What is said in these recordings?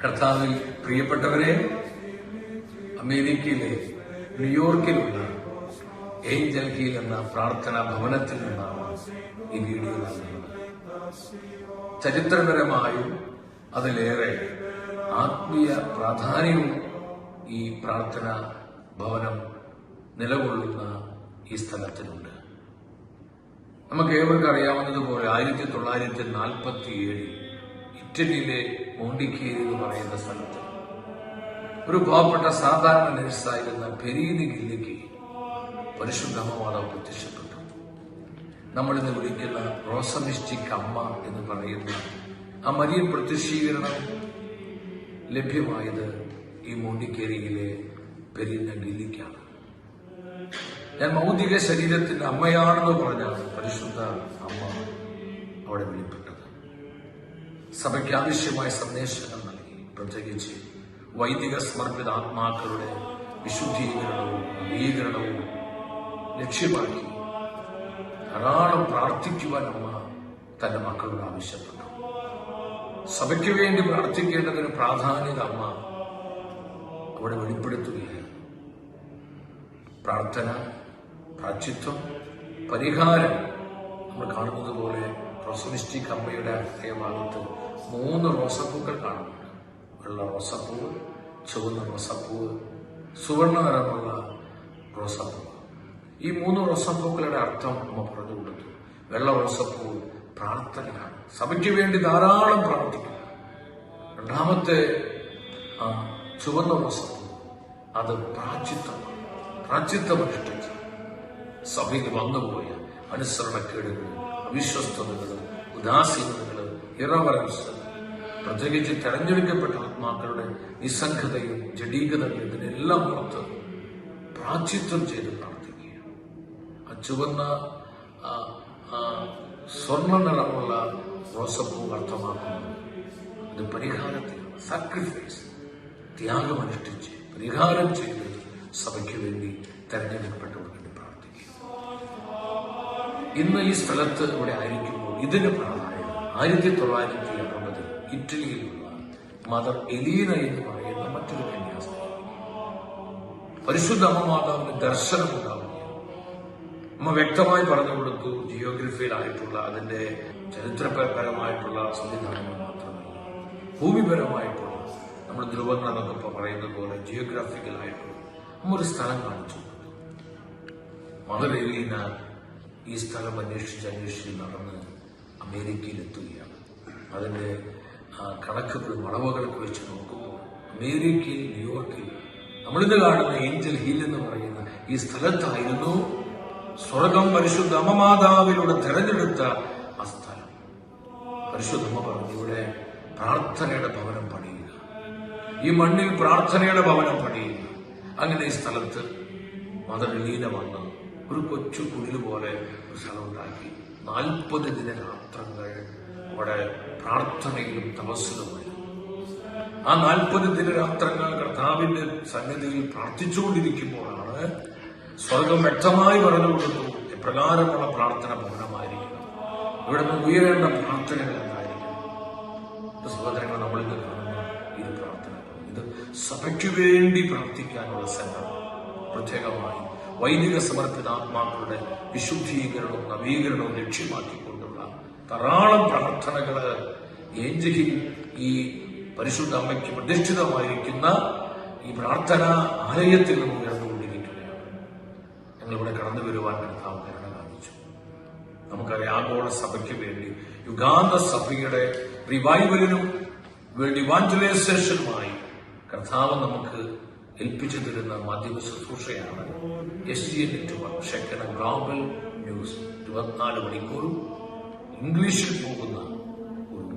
കർത്താവിൽ പ്രിയപ്പെട്ടവരെ അമേരിക്കയിലെ ന്യൂയോർക്കിലുള്ള ഏഞ്ചൽ ഹീൽ എന്ന പ്രാർത്ഥനാ ഭവനത്തിൽ നിന്നാണ് ഈ വീഡിയോ ചരിത്രപരമായും അതിലേറെ ആത്മീയ പ്രാധാന്യവും ഈ പ്രാർത്ഥനാ ഭവനം നിലകൊള്ളുന്ന ഈ സ്ഥലത്തിനുണ്ട്. നമുക്ക് ഏവർക്കും അറിയാവുന്നതുപോലെ ആയിരത്തി തൊള്ളായിരത്തി നാൽപ്പത്തി ഏഴിൽ ഇറ്റലിയിലെ മോണ്ടിക്കേരി എന്ന് പറയുന്ന സ്ഥലത്ത്. ഒരു പാവപ്പെട്ട സാധാരണ നേഴ്സായിരുന്ന പെരീനി ഗില്ലിക്ക് പരിശുദ്ധമാതാവ് പ്രത്യക്ഷപ്പെട്ടു. നമ്മളിന്ന് വിളിക്കുന്ന റോസമിസ്റ്റിക് അമ്മ എന്ന് പറയുന്ന ആ മരിയൻ പ്രത്യക്ഷീകരണം ലഭ്യമായത് ഈ മോണ്ടിക്കേരിയിലെ പെരീന ഗില്ലിക്കാണ് ഞാൻ ഭൗതിക ശരീരത്തിന്റെ അമ്മയാണെന്ന് പറഞ്ഞാണ് പരിശുദ്ധ അമ്മ അവിടെ വെളിപ്പെട്ടത് സഭയ്ക്ക് ആവശ്യമായ സന്ദേശങ്ങൾ നൽകി. പ്രത്യേകിച്ച് വൈദിക സമർപ്പിത ആത്മാക്കളുടെ വിശുദ്ധീകരണവും നവീകരണവും ലക്ഷ്യമാക്കി ധാരാളം പ്രാർത്ഥിക്കുവാൻ അമ്മ തന്റെ മക്കളോട് ആവശ്യപ്പെട്ടു. സഭയ്ക്ക് വേണ്ടി പ്രാർത്ഥിക്കേണ്ടതിന് പ്രാധാന്യത അമ്മ അവിടെ വെളിപ്പെടുത്തുകയാണ് പ്രാർത്ഥന പ്രാച്ചിത്വം പരിഹാരം നമ്മൾ കാണുന്നത് പോലെ റോസമിസ്റ്റിക് അമ്മയുടെ ഭാഗത്ത് മൂന്ന് റോസപ്പൂക്കൾ കാണുന്നുണ്ട്. വെള്ള റോസപ്പൂവ് ചുവന്ന റോസപ്പൂവ് സുവർണ നിറമുള്ള റോസപ്പൂവ് ഈ മൂന്ന് റോസപ്പൂക്കളുടെ അർത്ഥം അമ്മ പറഞ്ഞു കൊടുത്തു. വെള്ള റോസപ്പൂവ് പ്രാർത്ഥനയാണ്. സഭയ്ക്ക് വേണ്ടി ധാരാളം പ്രാർത്ഥിക്കുക രണ്ടാമത്തെ ചുവന്ന റോസപ്പൂ. അത് പ്രാചിത്വമാണ്. പ്രാചിത്വം അനുഷ്ഠിച്ച്. സഭയിൽ വന്നുപോയ അനുസരണക്കേടുകൾ അവിശ്വസ്തതകൾ ഉദാസീനതകൾ ഇറവറൻസ് പ്രത്യേകിച്ച് തെരഞ്ഞെടുക്കപ്പെട്ട ആത്മാക്കളുടെ നിസ്സംഗതയും ജഡീകതയും ഇതിനെല്ലാം പുറത്ത് പ്രാചിത്വം ചെയ്ത് പ്രാർത്ഥിക്കുക ആ ചുവന്ന സ്വർണ നിറമുള്ള റോസപ്പൂ അർത്ഥമാക്കുന്നു ഇത് പരിഹാരത്തിലാണ് സാക്രിഫൈസ് ത്യാഗമനുഷ്ഠിച്ച് പരിഹാരം ചെയ്ത് സഭയ്ക്ക് വേണ്ടി തെരഞ്ഞെടുക്കപ്പെട്ടവർക്ക് ഇന്ന് ഈ സ്ഥലത്ത് ഇവിടെ ആയിരിക്കുമ്പോൾ ഇതിന് പ്രാധാന്യം ആയിരത്തി തൊള്ളായിരത്തി എൺപതിൽ ഇറ്റലിയിലുള്ള മദർ എലീന എന്ന് പറയുന്ന മറ്റൊരു കന്യാസ്ത്രീ. പരിശുദ്ധ അമ്മ ദർശനം ഉണ്ടാവുകയാണ് അമ്മ വ്യക്തമായി പറഞ്ഞു കൊടുത്തു ജിയോഗ്രഫിയിലായിട്ടുള്ള അതിന്റെ ചരിത്രപരമായിട്ടുള്ള സംവിധാനങ്ങൾ മാത്രമല്ല ഭൂമിപരമായിട്ടുള്ള നമ്മൾ ധ്രുവങ്ങൾ എന്നൊക്കെ പറയുന്ന പോലെ ജിയോഗ്രാഫിക്കലായിട്ടുള്ള അമ്മ ഒരു സ്ഥലം കാണിച്ചു മദർ എലീന ഈ സ്ഥലം അന്വേഷിച്ച് അന്വേഷിച്ച് നടന്ന് അമേരിക്കയിലെത്തുകയാണ്. അതിന്റെ കണക്കുകൾ വളവുകളൊക്കെ വെച്ച് നോക്കുമ്പോൾ അമേരിക്കയിൽ ന്യൂയോർക്കിൽ നമ്മളിത് കാണുന്ന ഏഞ്ചൽ ഹിൽ എന്ന് പറയുന്ന ഈ സ്ഥലത്തായിരുന്നു സ്വർഗം പരിശുദ്ധ അമ്മമാതാവിലൂടെ തിരഞ്ഞെടുത്ത ആ സ്ഥലം. പരിശുദ്ധ അമ്മ പറഞ്ഞു ഇവിടെ പ്രാർത്ഥനയുടെ ഭവനം പണിയുക. ഈ മണ്ണിൽ പ്രാർത്ഥനയുടെ ഭവനം പണിയുക. അങ്ങനെ ഈ സ്ഥലത്ത് മദർ ലീന വന്ന്. ഒരു കൊച്ചു കുടിൽ പോലെ ഒരു സ്ഥലം ഉണ്ടാക്കി നാൽപ്പത് ദിനരാത്രങ്ങൾ അവിടെ പ്രാർത്ഥനയിലും തപസ്സിലുമായിരുന്നു. ആ നാൽപ്പത് ദിനരാത്രങ്ങൾ കർത്താവിന്റെ സന്നിധിയിൽ പ്രാർത്ഥിച്ചുകൊണ്ടിരിക്കുമ്പോഴാണ് സ്വർഗം വ്യക്തമായി പറഞ്ഞു കൊടുത്തു എപ്രകാരമുള്ള പ്രാർത്ഥന ഭവനമായിരിക്കണം ഇവിടെ നിന്ന് ഉയരേണ്ട പ്രാർത്ഥനകൾ എന്തായിരിക്കണം സഹോദരങ്ങൾ നമ്മൾ നമ്മളിന്ന് കാണുന്ന ഈ പ്രാർത്ഥന ഇത് സഭയ്ക്ക് വേണ്ടി പ്രാർത്ഥിക്കാനുള്ള സംഘം പ്രത്യേകമായി വൈദിക സമർപ്പിത ആത്മാക്കളുടെ വിശുദ്ധീകരണവും നവീകരണവും ലക്ഷ്യമാക്കിക്കൊണ്ടുള്ള ധാരാളം പ്രാർത്ഥനകൾ ഏഞ്ചലിൽ ഈ പരിശുദ്ധ അമ്മയ്ക്ക് പ്രതിഷ്ഠിതമായിരിക്കുന്ന ഈ പ്രാർത്ഥന ആലയത്തിൽ നിന്ന് ഉയർന്നുകൊണ്ടിരിക്കുകയാണ്. ഞങ്ങളിവിടെ കടന്നു വരുവാൻ കർത്താവ് കരുണ കാണിച്ചു. നമുക്കറിയാം ആഗോള സഭയ്ക്ക് വേണ്ടി യുഗാന്ത സഭയുടെ റിവൈവലിനും വേണ്ടി വാഞ്ചലൈസേഷനുമായി കർത്താവ് നമുക്ക് ഏൽപ്പിച്ചു തരുന്ന മാധ്യമ ശുശ്രൂഷയാണ് S G network Shekinah Global News. ഇരുപത്തിനാല് മണിക്കൂറും ഇംഗ്ലീഷിൽ പോകുന്ന ഒരു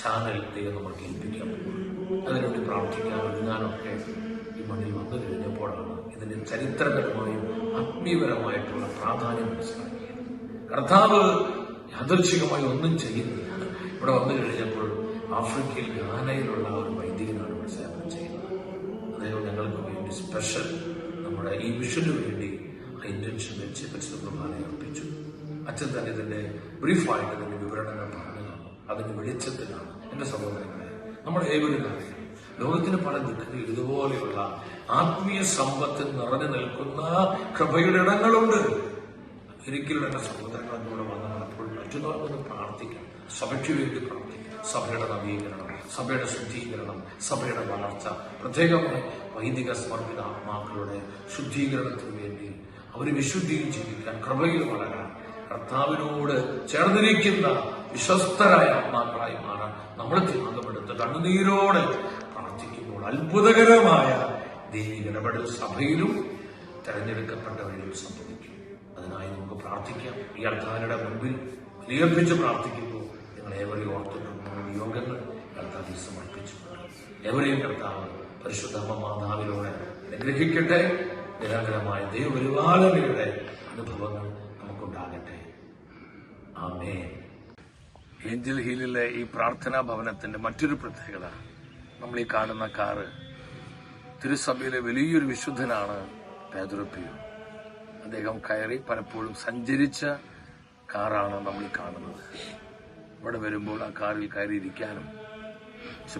ചാനൽ ദൈവം നമുക്ക് ഏൽപ്പിക്കാൻ അതിനുവേണ്ടി പ്രാർത്ഥിക്കാൻ ഒരുങ്ങാനൊക്കെ ഈ മണ്ണിൽ വന്നു കഴിഞ്ഞപ്പോഴാണ് ഇതിന് ചരിത്രപരമായും ആത്മീയപരമായിട്ടുള്ള പ്രാധാന്യം മനസ്സിലാക്കിയത്. കർത്താവ് യാദർശികമായി ഒന്നും ചെയ്യുന്നില്ല. ഇവിടെ വന്നു കഴിഞ്ഞപ്പോൾ ആഫ്രിക്കയിൽ ഗാനയിലുള്ള ഒരു വൈദികനാണ് വേണ്ടി സ്പെഷ്യൽ നമ്മുടെ ഈ മിഷന് വേണ്ടി ആ ഇന്റൻഷൻ വെച്ച് പരിശുദ്ധമാനെ അർപ്പിച്ചു. അച്ഛൻ തന്നെ ഇതിന്റെ ബ്രീഫായിട്ട് ഇതിന്റെ വിവരണങ്ങൾ പറഞ്ഞു തന്നു. അതിന്റെ വെളിച്ചത്തിലാണ് എന്റെ സഹോദരങ്ങളെ നമ്മുടെ ഏവരും ലോകത്തിന് പല ദിക്കുകളിൽ ഇതുപോലെയുള്ള ആത്മീയ സമ്പത്ത് നിറഞ്ഞു നിൽക്കുന്ന കൃപയുടെ ഇടങ്ങളുണ്ട്. ഒരിക്കലും എന്റെ എന്നോട് വന്നാൽ അപ്പോൾ മറ്റുള്ളവർക്കൊന്ന് പ്രാർത്ഥിക്കാം സഭയ്ക്ക് വേണ്ടി പ്രാർത്ഥിക്കാം സഭയുടെ നവീകരണം സഭയുടെ ശുദ്ധീകരണം സഭയുടെ വളർച്ച പ്രത്യേകമായി വൈദിക സമർപ്പിത ആത്മാക്കളുടെ ശുദ്ധീകരണത്തിന് വേണ്ടി അവർ വിശുദ്ധിയിൽ ജീവിക്കാൻ കൃപയിൽ വളരാൻ കർത്താവിനോട് ചേർന്നിരിക്കുന്ന വിശ്വസ്തരായ ആത്മാക്കളായി മാറാൻ നമ്മൾ തിരുവനന്തപുരത്ത് കണ്ണുനീരോടെ പ്രാർത്ഥിക്കുമ്പോൾ അത്ഭുതകരമായ ദൈവിക ഇടപെടൽ സഭയിലും തെരഞ്ഞെടുക്കപ്പെട്ടവരിലും സംഭവിക്കും. അതിനായി നമുക്ക് പ്രാർത്ഥിക്കാം. ഈ അർത്ഥാനയുടെ മുൻപിൽ നിയമിച്ച് പ്രാർത്ഥിക്കുന്നു. നിങ്ങൾ ഏവരെയും ഓർത്തിട്ടുള്ള യോഗങ്ങൾ കർത്താവിൽ സമർപ്പിച്ചു എവരെയും കർത്താവ് പരിശുദ്ധമ്മ മാതാവിലൂടെ അനുഗ്രഹിക്കട്ടെ. നിരന്തരമായ ദൈവപരിപാലനയുടെ അനുഭവങ്ങൾ നമുക്കുണ്ടാകട്ടെ. ആമേ ഏഞ്ചൽ ഹീലിലെ ഈ പ്രാർത്ഥനാ ഭവനത്തിന്റെ മറ്റൊരു പ്രത്യേകത നമ്മൾ ഈ കാണുന്ന കാറ് തിരുസഭയിലെ വലിയൊരു വിശുദ്ധനാണ് പേതുറപ്പിയു അദ്ദേഹം കയറി പലപ്പോഴും സഞ്ചരിച്ച കാറാണ് നമ്മൾ കാണുന്നത്. ഇവിടെ വരുമ്പോൾ ആ കാറിൽ കയറിയിരിക്കാനും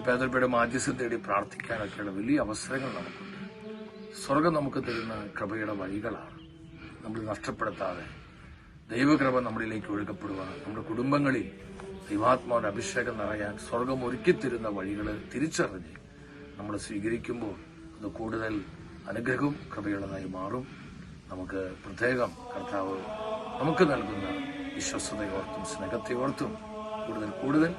പേതുറപ്പിയുടെ മാധ്യസ്ഥം തേടി പ്രാർത്ഥിക്കാനൊക്കെയുള്ള വലിയ അവസരങ്ങൾ നമുക്കുണ്ട്. സ്വർഗം നമുക്ക് തരുന്ന കൃപയുടെ വഴികളാണ്. നമ്മൾ നഷ്ടപ്പെടുത്താതെ ദൈവകൃപ നമ്മളിലേക്ക് ഒഴുകപ്പെടുവാൻ നമ്മുടെ കുടുംബങ്ങളിൽ ദൈവാത്മാവിന്റെ അഭിഷേകം നിറയാൻ സ്വർഗം ഒരുക്കിത്തരുന്ന വഴികൾ തിരിച്ചറിഞ്ഞ് നമ്മൾ സ്വീകരിക്കുമ്പോൾ അത് കൂടുതൽ അനുഗ്രഹവും കൃപയുള്ളതായി മാറും. നമുക്ക് പ്രത്യേകം കർത്താവ് നമുക്ക് നൽകുന്ന വിശ്വസതയോർത്തും സ്നേഹത്തെയോർത്തും കൂടുതൽ കൂടുതൽ